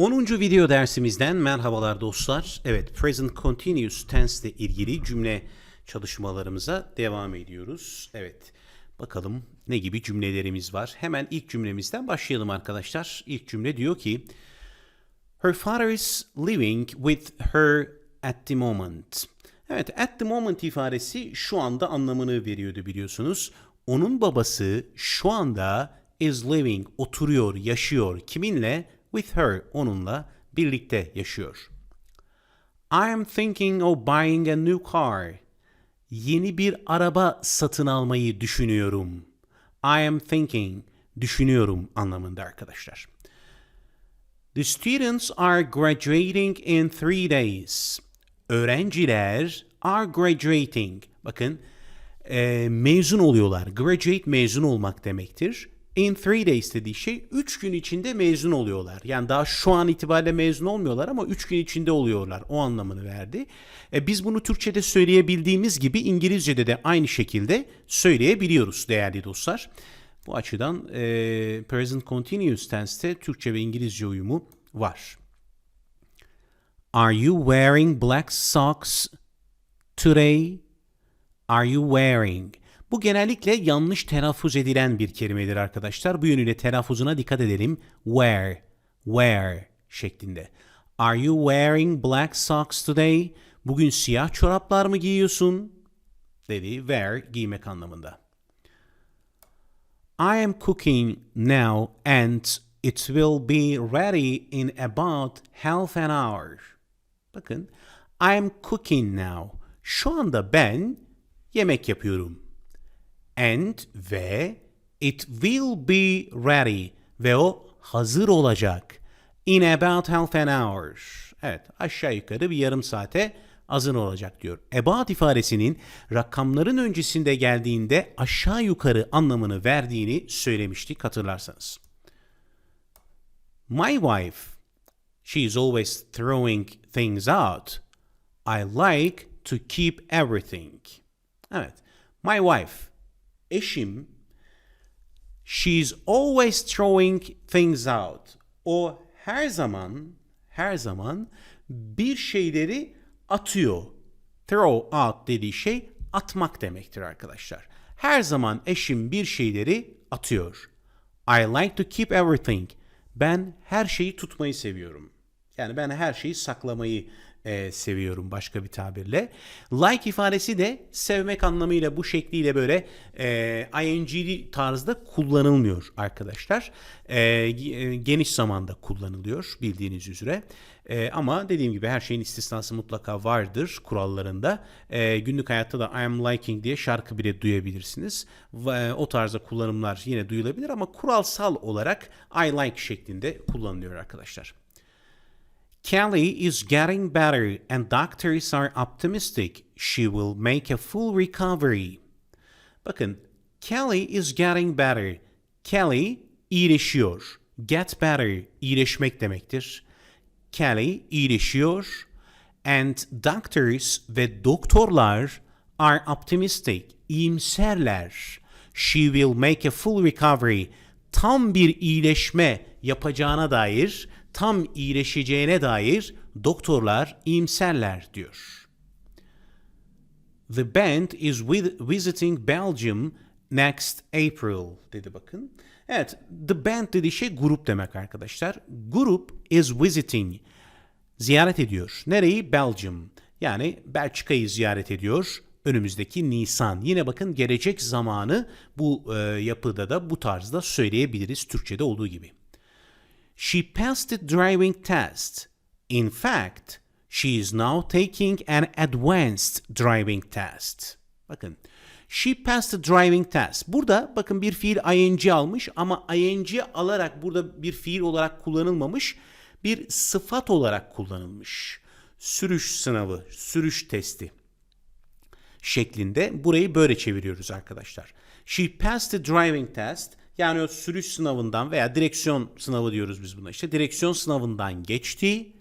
10. video dersimizden merhabalar dostlar. Evet, present continuous tense ile ilgili cümle çalışmalarımıza devam ediyoruz. Evet, bakalım ne gibi cümlelerimiz var. Hemen ilk cümlemizden başlayalım arkadaşlar. İlk cümle diyor ki, Her father is living with her at the moment. Evet, at the moment ifadesi şu anda anlamını veriyordu biliyorsunuz. Onun babası şu anda is living, oturuyor, yaşıyor. Kiminle? With her, onunla birlikte yaşıyor. I am thinking of buying a new car. Yeni bir araba satın almayı düşünüyorum. I am thinking, düşünüyorum anlamında arkadaşlar. The students are graduating in three days. Öğrenciler are graduating. Bakın e, mezun oluyorlar. Graduate mezun olmak demektir. In three days dediği şey 3 gün içinde mezun oluyorlar. Yani daha şu an itibariyle mezun olmuyorlar ama 3 gün içinde oluyorlar. O anlamını verdi. E, biz bunu Türkçe'de söyleyebildiğimiz gibi İngilizce'de de aynı şekilde söyleyebiliyoruz değerli dostlar. Bu açıdan e, present continuous tense'te Türkçe ve İngilizce uyumu var. Are you wearing black socks today? Are you wearing? Bu genellikle yanlış telaffuz edilen bir kelimedir arkadaşlar. Bu yönüyle telaffuzuna dikkat edelim. Wear, wear şeklinde. Are you wearing black socks today? Bugün siyah çoraplar mı giyiyorsun? Dedi. Wear, giymek anlamında. I am cooking now and it will be ready in about half an hour. Bakın, I am cooking now. Şu anda ben yemek yapıyorum. And ve it will be ready ve o hazır olacak. In about half an hour. Evet, aşağı yukarı bir yarım saate hazır olacak diyor. About ifadesinin rakamların öncesinde geldiğinde aşağı yukarı anlamını verdiğini söylemiştik hatırlarsanız. My wife, she is always throwing things out. I like to keep everything. Evet, my wife, eşim, she's always throwing things out. O her zaman, her zaman bir şeyleri atıyor. Throw out dediği şey atmak demektir arkadaşlar. Her zaman eşim bir şeyleri atıyor. I like to keep everything. Ben her şeyi tutmayı seviyorum. Yani ben her şeyi saklamayı e, seviyorum başka bir tabirle. Like ifadesi de sevmek anlamıyla bu şekliyle böyle e, ing'li tarzda kullanılmıyor arkadaşlar. E, e, geniş zamanda kullanılıyor bildiğiniz üzere. E, ama dediğim gibi her şeyin istisnası mutlaka vardır kurallarında. E, günlük hayatta da I am liking diye şarkı bile duyabilirsiniz. Ve, o tarzda kullanımlar yine duyulabilir ama kuralsal olarak I like şeklinde kullanılıyor arkadaşlar. Kelly is getting better and doctors are optimistic she will make a full recovery. Bakın, Kelly is getting better. Kelly iyileşiyor. Get better, iyileşmek demektir. Kelly iyileşiyor. And doctors ve doktorlar are optimistic, iyimserler. She will make a full recovery. Tam bir iyileşme yapacağına dair tam iyileşeceğine dair doktorlar iyimserler diyor. The band is with, visiting Belgium next April dedi bakın. Evet, the band dediği şey grup demek arkadaşlar. Grup is visiting. Ziyaret ediyor. Nereyi? Belgium. Yani Belçika'yı ziyaret ediyor. Önümüzdeki Nisan. Yine bakın gelecek zamanı bu e, yapıda da bu tarzda söyleyebiliriz Türkçe'de olduğu gibi. She passed the driving test. In fact, she is now taking an advanced driving test. Bakın. She passed the driving test. Burada bakın bir fiil ing almış ama ing alarak burada bir fiil olarak kullanılmamış. Bir sıfat olarak kullanılmış. Sürüş sınavı, sürüş testi şeklinde burayı böyle çeviriyoruz arkadaşlar. She passed the driving test. Yani o sürüş sınavından veya direksiyon sınavı diyoruz biz buna işte. Direksiyon sınavından geçti.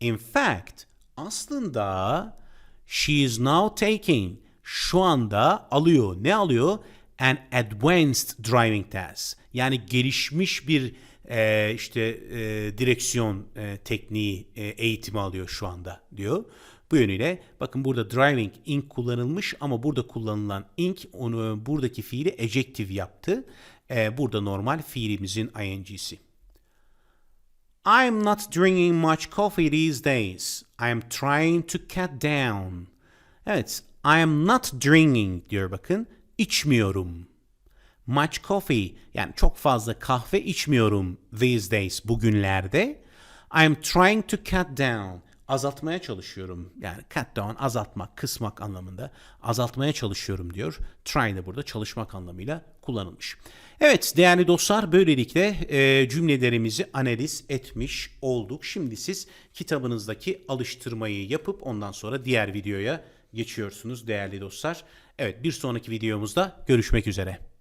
In fact, aslında she is now taking şu anda alıyor. Ne alıyor? An advanced driving test. Yani gelişmiş bir e, işte e, direksiyon e, tekniği e, eğitimi alıyor şu anda diyor. Bu yönüyle bakın burada driving ink kullanılmış ama burada kullanılan ink onu buradaki fiili adjective yaptı. E, burada normal fiilimizin ing'si. I'm not drinking much coffee these days. I am trying to cut down. Evet, I am not drinking diyor bakın. İçmiyorum. Much coffee yani çok fazla kahve içmiyorum these days bugünlerde. I am trying to cut down. Azaltmaya çalışıyorum. Yani cut down azaltmak, kısmak anlamında azaltmaya çalışıyorum diyor. Try de burada çalışmak anlamıyla kullanılmış. Evet değerli dostlar böylelikle e, cümlelerimizi analiz etmiş olduk. Şimdi siz kitabınızdaki alıştırmayı yapıp ondan sonra diğer videoya geçiyorsunuz değerli dostlar. Evet bir sonraki videomuzda görüşmek üzere.